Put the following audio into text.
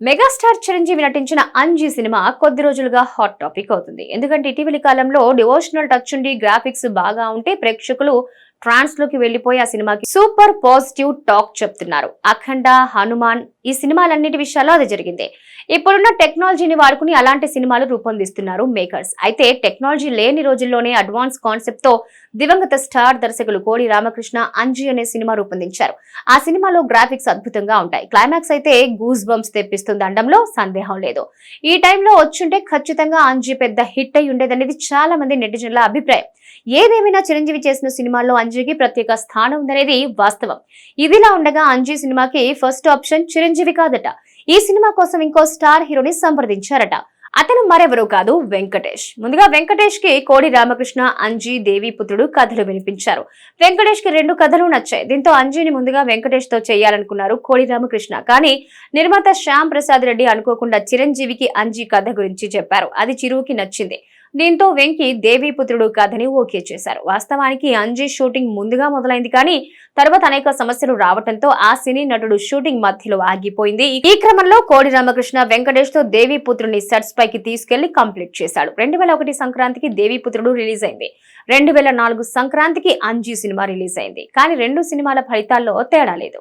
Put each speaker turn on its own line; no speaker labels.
Megastar Chiranjeevi నటించిన Anji cinema కొద్ది రోజులుగా హాట్ టాపిక్ అవుతుంది. ఎందుకంటే ఇటీవలి కాలంలో డివోషనల్ టచ్ ఉండి గ్రాఫిక్స్ బాగా ఉంటే ప్రేక్షకులు ట్రాన్స్లోకి వెళ్ళిపోయి ఆ సినిమాకి సూపర్ పాజిటివ్ టాక్ చెప్తున్నారు. అఖండ హనుమాన్ ఈ సినిమాలన్నిటి విషయాల్లో అది జరిగింది. ఇప్పుడున్న టెక్నాలజీని వాడుకుని అలాంటి సినిమాలు రూపొందిస్తున్నారు మేకర్స్. అయితే టెక్నాలజీ లేని రోజుల్లోనే అడ్వాన్స్ కాన్సెప్ట్తో దివంగత స్టార్ దర్శకులు కోడి రామకృష్ణ అంజీ అనే సినిమా రూపొందించారు. ఆ సినిమాలో గ్రాఫిక్స్ అద్భుతంగా ఉంటాయి. క్లైమాక్స్ అయితే గూస్ బంప్స్ తెప్పిస్తుంది అనడంలో సందేహం లేదు. ఈ టైంలో వచ్చుంటే ఖచ్చితంగా అంజీ పెద్ద హిట్ అయి ఉండేదనేది చాలా మంది నెటిజన్ల అభిప్రాయం. ఏదేమైనా చిరంజీవి చేసిన సినిమాల్లో అంజీకి ప్రత్యేక స్థానం ఉందనేది వాస్తవం. ఇదిలా ఉండగా అంజీ సినిమాకి ఫస్ట్ ఆప్షన్ చిరంజీవి కాదట. ఈ సినిమా కోసం ఇంకో స్టార్ హీరోని సంప్రదించారట. అతను మరెవరూ కాదు వెంకటేష్. ముందుగా వెంకటేష్కి కోడి రామకృష్ణ అంజీ దేవి పుత్రుడు కథలు వినిపించారు. వెంకటేష్కి రెండు కథలు నచ్చాయి. దీంతో అంజీని ముందుగా వెంకటేష్తో చేయాలనుకున్నారు కోడి రామకృష్ణ. కానీ నిర్మాత శ్యామ్ ప్రసాద్ రెడ్డి అనుకోకుండా చిరంజీవికి అంజీ కథ గురించి చెప్పారు. అది చిరువుకి నచ్చింది. దీంతో వెంకి దేవీపుత్రుడు కథని ఓకే చేశారు. వాస్తవానికి అంజీ షూటింగ్ ముందుగా మొదలైంది కానీ తర్వాత అనేక సమస్యలు రావడంతో ఆ సినీ నటుడు షూటింగ్ మధ్యలో ఆగిపోయింది. ఈ క్రమంలో కోడి రామకృష్ణ వెంకటేష్తో దేవీపుత్రుని సెట్స్ పైకి తీసుకెళ్ళి కంప్లీట్ చేశాడు. రెండు వేల ఒకటి సంక్రాంతికి దేవీపుత్రుడు రిలీజ్ అయింది. రెండు వేల నాలుగు సంక్రాంతికి అంజీ సినిమా రిలీజ్ అయింది. కానీ రెండు సినిమాల ఫలితాల్లో తేడా లేదు.